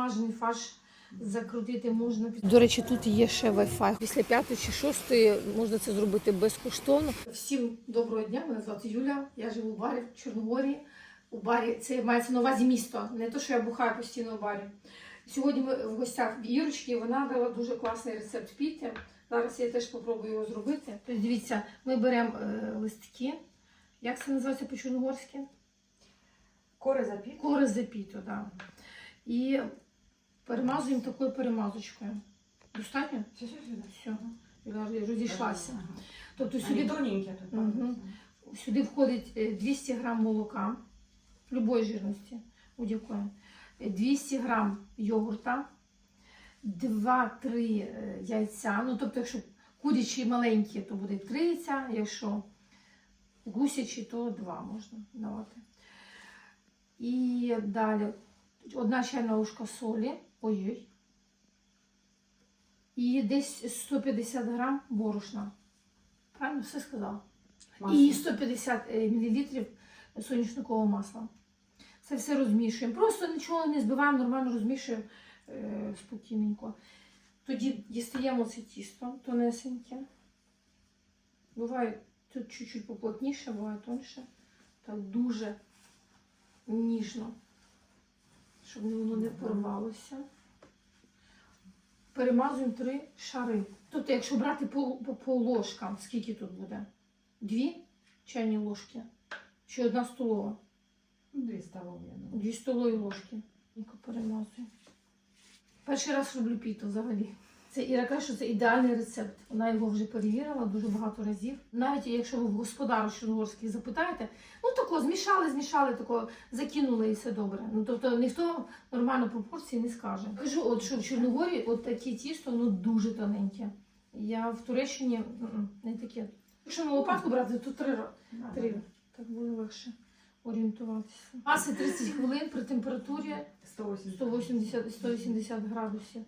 підсмажений фарш закрутити можна. До речі, тут є ще Wi-Fi. Після п'ятої чи шостої можна це зробити безкоштовно. Всім доброго дня. Мене звати Юля. Я живу в барі в Чорногорії. У барі це мається на увазі місто, не те, що я бухаю постійно в барі. Сьогодні ми в гостях в Ірочки. Вона дала дуже класний рецепт піти. Зараз я теж спробую його зробити. Тобто, дивіться, ми беремо е, листки. Як це називається по-чорногорськи? Кори запіт. Кори запіто, так. Да. І перемазуємо такою перемазочкою. Достатньо? Все, все, все. Все. Я розійшлася. Тобто Сюди тоненькі тут. Мгм. сюди входить е, 200 грам молока любої жирності, будь-якої, е, 200 грам йогурта, 2-3 е, яйця. Ну, тобто, якщо курячі маленькі, то буде 3 яйця, якщо гусячі, то 2 можна давати. І далі одна чайна ложка солі. Ой-ой. І десь 150 грам борошна. Правильно все сказала? І 150 мл соняшникового масла. Це все розмішуємо. Просто нічого не збиваємо, нормально розмішуємо е, спокійненько. Тоді дістаємо це тісто тонесеньке. Буває тут чуть-чуть поплотніше, буває тоньше. Так дуже ніжно, щоб воно не порвалося. Перемазуємо три шари. Тобто, якщо брати по, по, по ложкам, скільки тут буде? Дві чайні ложки чи одна столова? Дві столові. Дві столові ложки. Перемазую. Перший раз роблю піто взагалі. Це Іра каже, що це ідеальний рецепт. Вона його вже перевірила дуже багато разів. Навіть якщо ви в господару Чорногорський запитаєте, ну тако змішали, змішали, тако закинули і все добре. Ну тобто ніхто нормально пропорції не скаже. Кажу, от що в Чорногорі от таке тісто, воно дуже тоненьке. Я в Туреччині не таке. Якщо на лопатку брати, то три. Три. Так буде легше орієнтуватися. Маси 30 хвилин при температурі 180-180 градусів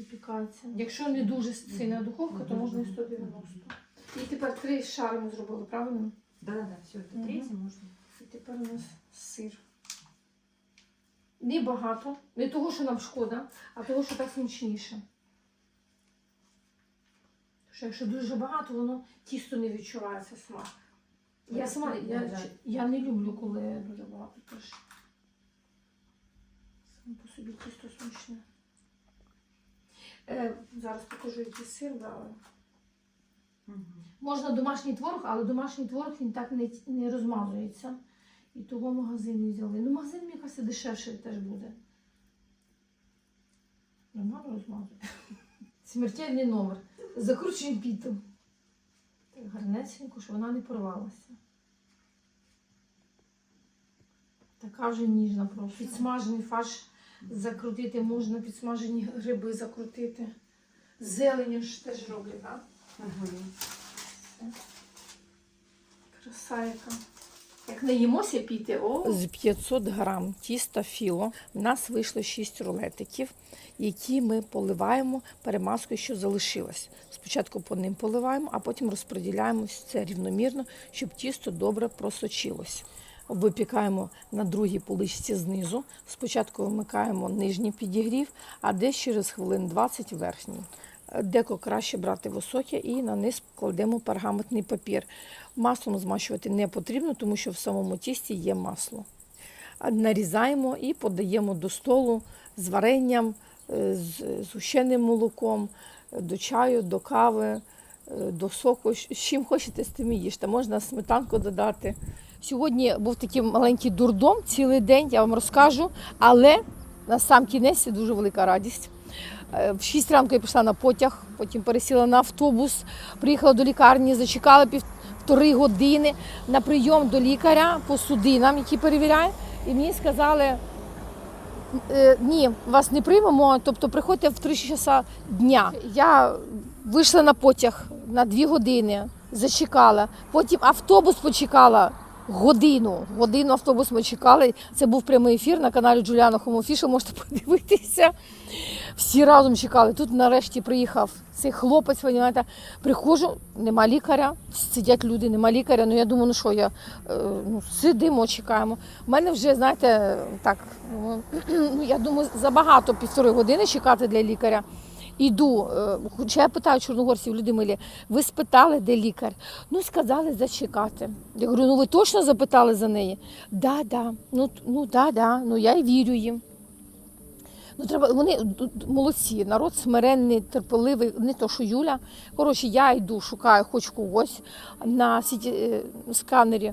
випікається. Якщо не дуже сильна духовка, то можна і 190. І тепер три шари ми зробили, правильно? Да, да, да, все, це Мгм. можна. І тепер у нас сир. Не багато. Не того, що нам шкода, а того, що так смачніше. Тому що якщо дуже багато, воно тісто не відчувається смак. Я сама я, я не люблю, коли дуже багато теж. Саме по собі тісто смачне. Е, зараз покажу, який сир брали. Можна домашній творог, але домашній творог він так не, не розмазується. І того магазин взяли. Ну, магазин, мені кажеться, дешевше теж буде. Нормально розмазує. Смертельний номер. Закручуємо піту. Так гарнесенько, щоб вона не порвалася. Така вже ніжна просто. Підсмажений фарш закрутити можна, підсмажені гриби закрутити. Зеленю ж теж роблять, так? Мгм. Краса яка. Як наїмося піти, о! З 500 грам тіста філо в нас вийшло 6 рулетиків, які ми поливаємо перемазкою, що залишилось. Спочатку по ним поливаємо, а потім розподіляємо це рівномірно, щоб тісто добре просочилось. Випікаємо на другій поличці знизу. Спочатку вимикаємо нижній підігрів, а десь через хвилин 20 верхній. Деко краще брати високе і на низ кладемо пергаментний папір. Маслом змащувати не потрібно, тому що в самому тісті є масло. Нарізаємо і подаємо до столу з варенням, е, з згущеним молоком, до чаю, до кави, е, до соку. З чим хочете, з тим їжте. Можна сметанку додати. Сьогодні був такий маленький дурдом цілий день, я вам розкажу, але на сам кінець дуже велика радість. Е, В 6 ранку я пішла на потяг, потім пересіла на автобус, приїхала до лікарні, зачекала півтори години на прийом до лікаря по судинам, який перевіряє. І мені сказали, «Е, ні, вас не приймемо, тобто приходьте в 3 часа дня. Я вийшла на потяг на 2 години, зачекала, потім автобус почекала годину. Годину автобус ми чекали. Це був прямий ефір на каналі Джуліана Хомофіша. Можете подивитися. Всі разом чекали. Тут нарешті приїхав цей хлопець, понімаєте. Приходжу, нема лікаря, сидять люди, нема лікаря. Ну я думаю, ну що я е, ну, сидимо, чекаємо. У мене вже, знаєте, так, ну, я думаю, забагато півтори години чекати для лікаря. Іду, е, хоча я питаю чорногорців, люди милі, ви спитали, де лікар? Ну, сказали зачекати. Я говорю, ну ви точно запитали за неї? Да, да. Ну, ну да, да. Ну я й вірю їм. Ну, треба, вони молодці, народ смиренний, терпеливий, не то, що Юля. Коротше, я йду, шукаю хоч когось на сіті, е, сканері.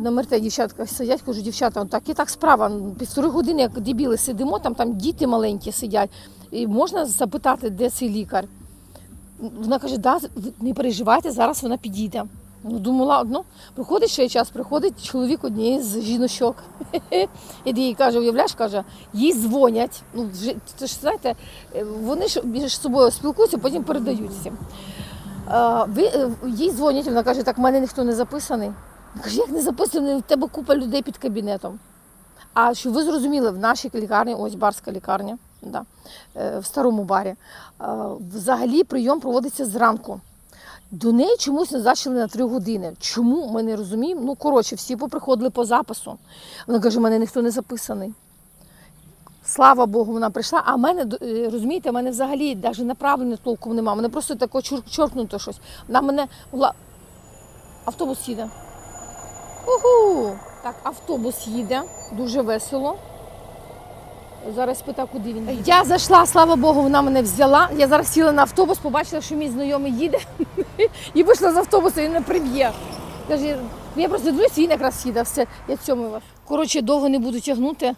На МРТ дівчатка сидять, кажу, дівчата, так і так справа. ну, Півтори години, як дебіли сидимо, там, там діти маленькі сидять. І можна запитати, де цей лікар. Вона каже, да, не переживайте, зараз вона підійде. Ну, думала, ну, приходить ще час, приходить чоловік однієї з жіночок. І їй каже, уявляєш, каже, їй дзвонять. Ну, це ж знаєте, вони ж між собою спілкуються, потім передають всім. Е, їй дзвонять, вона каже, так, в мене ніхто не записаний. Каже, як не записаний, в тебе купа людей під кабінетом. А що ви зрозуміли, в нашій лікарні, ось барська лікарня, да, е, в старому барі, е, взагалі прийом проводиться зранку. До неї чомусь назначили на три години. Чому ми не розуміємо? Ну, коротше, всі поприходили по запису. Вона каже, мене ніхто не записаний. Слава Богу, вона прийшла. А в мене, е, розумієте, в мене взагалі навіть направлення толком немає. Мене просто тако чоркнуто щось. Вона мене могла. Автобус їде. Угу! Так, автобус їде, дуже весело. Зараз питаю, куди він. їде. Я зайшла, слава Богу, вона мене взяла. Я зараз сіла на автобус, побачила, що мій знайомий їде, і вийшла з автобуса, і не приб'є. Каже, я просто дивлюсь, він якраз їде, все, я цьому вас. Коротше, довго не буду тягнути.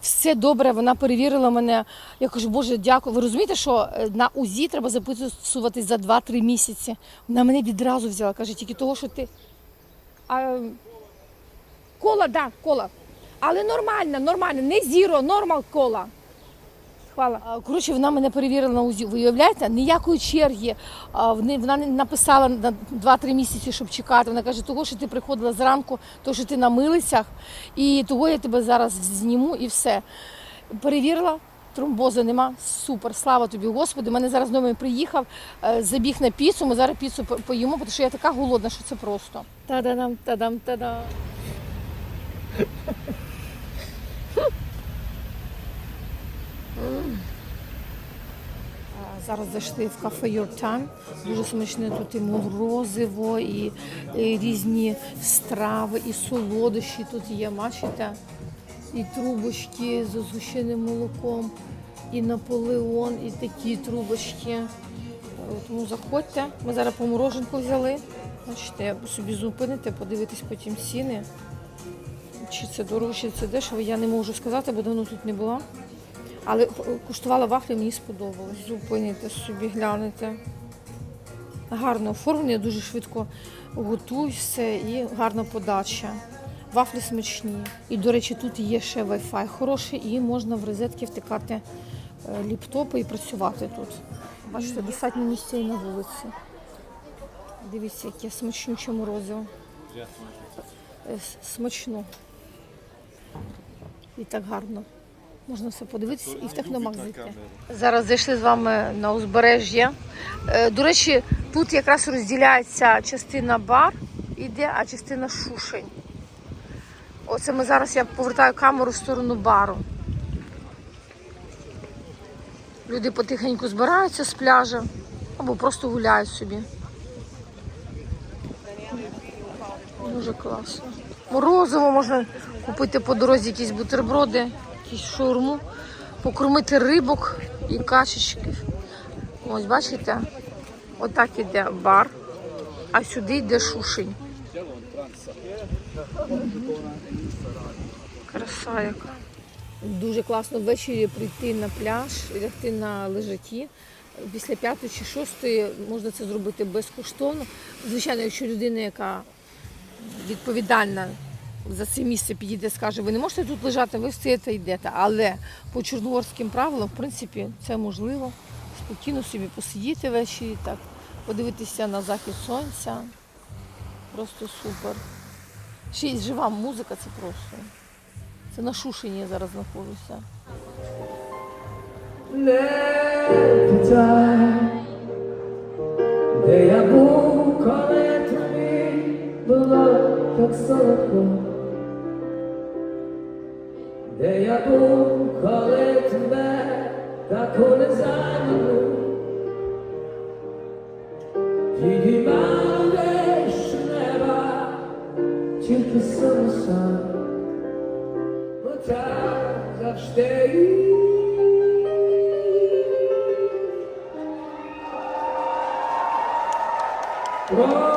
Все добре, вона перевірила мене. Я кажу, Боже, дякую. Ви розумієте, що е, на УЗІ треба записуватись за 2-3 місяці. Вона мене відразу взяла. Каже, тільки того, що ти. А, кола, да, кола. Але нормально, нормально, не зіро, нормал кола. Хвала. Коротше, вона мене перевірила на УЗІ. Ви уявляєте, ніякої черги. Вона не написала на 2-3 місяці, щоб чекати. Вона каже, того, що ти приходила зранку, то що ти на милицях, і того я тебе зараз зніму і все. Перевірила. Тромбозу нема, супер, слава тобі, Господи. Мене зараз номер приїхав, е, забіг на піцу. Ми зараз піцу поїмо, тому що я така голодна, що це просто. Та-дам, та-дам, та-дам. Зараз зайшли в кафе Your Time. Дуже смачне тут і морозиво, і, і різні страви, і солодощі тут є, бачите? І трубочки з згущеним молоком, і Наполеон, і такі трубочки. Тому заходьте. Ми зараз по мороженку взяли. Бачите, собі зупините, подивитись потім ціни. Чи це дорого, чи це дешево, я не можу сказати, бо давно тут не була. Але куштувала вафлі, мені сподобалось. Зупините собі, глянете. Гарне оформлення, дуже швидко готують все і гарна подача. Вафлі смачні. І, до речі, тут є ще Wi-Fi хороший, і можна в розетки втикати е, ліптопи і працювати тут. Бачите, достатньо місця і на вулиці. Дивіться, яке смачнюче морозиво. Е, Смачно. І так гарно. Можна все подивитися і в техномаг зайти. Зараз зайшли з вами на узбережжя. Е, До речі, тут якраз розділяється частина бар іде, а частина шушень. Оце ми зараз я повертаю камеру в сторону бару. Люди потихеньку збираються з пляжа або просто гуляють собі. Дуже класно. Морозиво можна купити по дорозі якісь бутерброди, якісь шаурму, покормити рибок і качечків. Ось бачите, отак іде бар, а сюди йде шушень. Краса яка. Дуже класно ввечері прийти на пляж, лягти на лежаки. Після п'ятої чи шостої можна це зробити безкоштовно. Звичайно, якщо людина, яка відповідальна за це місце підійде, скаже, ви не можете тут лежати, ви встаєте і йдете. Але по чорногорським правилам, в принципі, це можливо. Спокійно собі посидіти ввечері, так, подивитися на захід сонця. Просто супер. Ще й жива музика, це просто. Це на Шушині я зараз знаходжуся. Де я був, коли тобі було так солодко, де я був, коли тебе таку незайману підіймав десь неба, тільки сонця, отак завжди. Просто мені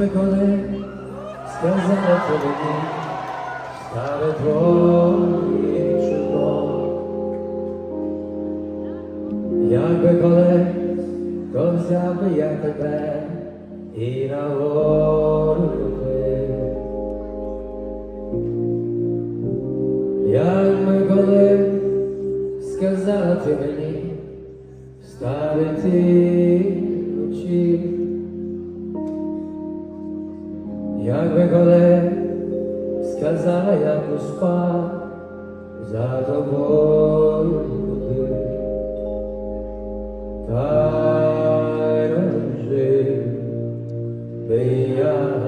Я коли сказала тобі, стали твої чудо. Якби коли, то взяв би я тебе і на гору любив. Якби коли сказала ти мені, ставити очі. Якби коли сказала я поспа за тобою буди, та й би я.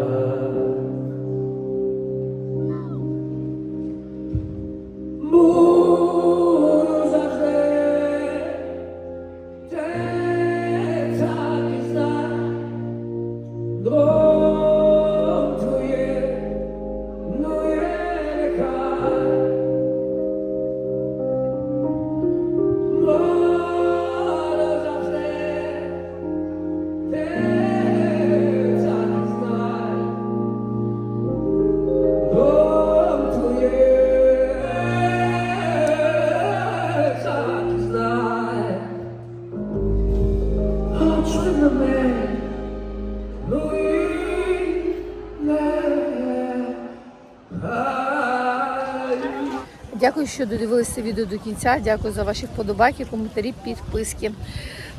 Дякую, що додивилися відео до кінця. Дякую за ваші вподобайки, коментарі, підписки.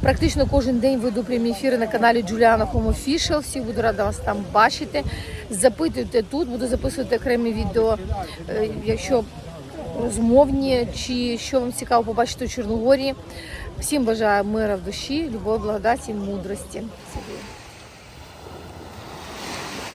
Практично кожен день веду прямі ефіри на каналі Джуліана Home Official. Всі буду рада вас там бачити. Запитуйте тут, буду записувати окремі відео, е, якщо розмовні чи що вам цікаво побачити у Чорногорії. Всім бажаю мира в душі, любові, благодаті, мудрості.